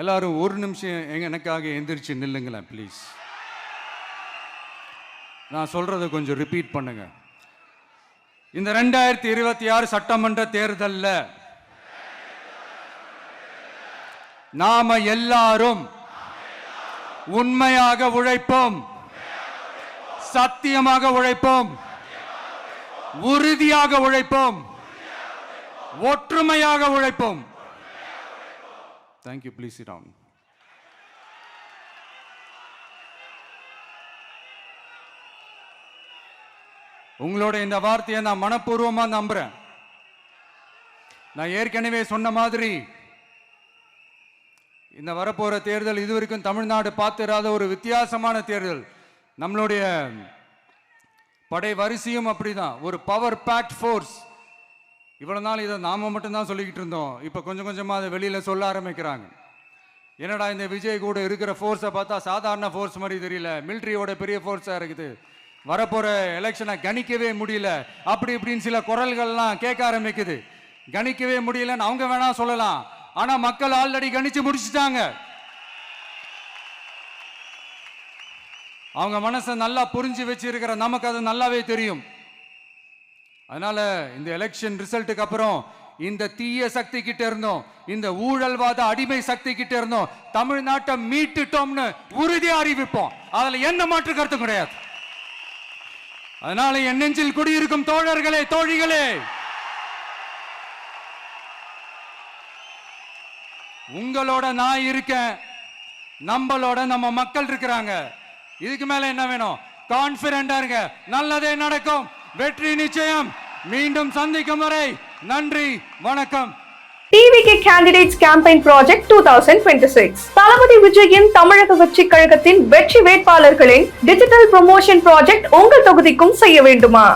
எல்லாரும் ஒரு நிமிஷம் எங்க எனக்காக எந்திரிச்சு நில்லுங்களேன் ப்ளீஸ் நான் சொல்றதை கொஞ்சம் ரிப்பீட் பண்ணுங்க. இந்த ரெண்டாயிரத்தி இருபத்தி ஆறு சட்டமன்ற தேர்தலில் நாம எல்லாரும் உண்மையாக உழைப்போம். சத்தியமாக உழைப்போம். உறுதியாக உழைப்போம். ஒற்றுமையாக உழைப்போம். தேங்க்யூ ப்ளீஸ் டவுன் உங்களோட இந்த வார்த்தையை நான் மனப்பூர்வமா நம்புறேன். நான் ஏற்கனவே சொன்ன மாதிரி இந்த வரப்போற தேர்தல் இதுவரைக்கும் தமிழ்நாடு பார்த்திராத ஒரு வித்தியாசமான தேர்தல். நம்மளுடைய படை வரிசையும் அப்படிதான். ஒரு பவர் பேக்ட் ஃபோர்ஸ் இவ்வளோ நாள் இதை நாம் மட்டும்தான் சொல்லிக்கிட்டு இருந்தோம். இப்போ கொஞ்சம் கொஞ்சமாக அதை வெளியில் சொல்ல ஆரம்பிக்கிறாங்க. என்னடா இந்த விஜய் கூட இருக்கிற ஃபோர்ஸை பார்த்தா சாதாரண ஃபோர்ஸ் மாதிரி தெரியல. மிலிட்ரியோட பெரிய ஃபோர்ஸாக இருக்குது. வரப்போகிற எலெக்ஷனை கணிக்கவே முடியல. அப்படி இப்படின்னு சில குரல்கள்லாம் கேட்க ஆரம்பிக்குது. கணிக்கவே முடியலன்னு அவங்க வேணா சொல்லலாம். ஆனால் மக்கள் ஆல்ரெடி கணிச்சு முடிச்சிட்டாங்க. அவங்க மனசை நல்லா புரிஞ்சு வச்சிருக்கிற நமக்கு அது நல்லாவே தெரியும். அதனால இந்த எலெக்ஷன் ரிசல்ட்டுக்கு அப்புறம் இந்த தீய சக்தி கிட்ட இருந்தோம் இந்த ஊழல்வாத அடிமை சக்தி கிட்ட இருந்தோம் தமிழ்நாட்டை மீட்டுட்டோம்னு உறுதியா அறிவிப்போம். அதுல எந்த மாற்று கருத்தும் கிடையாது. அதனால என் நெஞ்சில் குடியிருக்கும் தோழர்களே தோழிகளே உங்களோட நான் இருக்கேன் நம்மளோட நம்ம மக்கள் இருக்கிறாங்க. இதுக்கு மேல என்ன வேணும்? கான்பிடண்டா இருங்க. நல்லதே நடக்கும். வெற்றி நிச்சயம். மீண்டும் சந்திக்கும் வரை நன்றி வணக்கம். TVK candidates campaign project two thousand twenty six Thalapathy விஜயின் தமிழக வெற்றி கழகத்தின் வெற்றி வேட்பாளர்களின் டிஜிட்டல் ப்ரொமோஷன் ப்ராஜெக்ட் உங்கள் தொகுதிக்கும் செய்ய வேண்டுமா?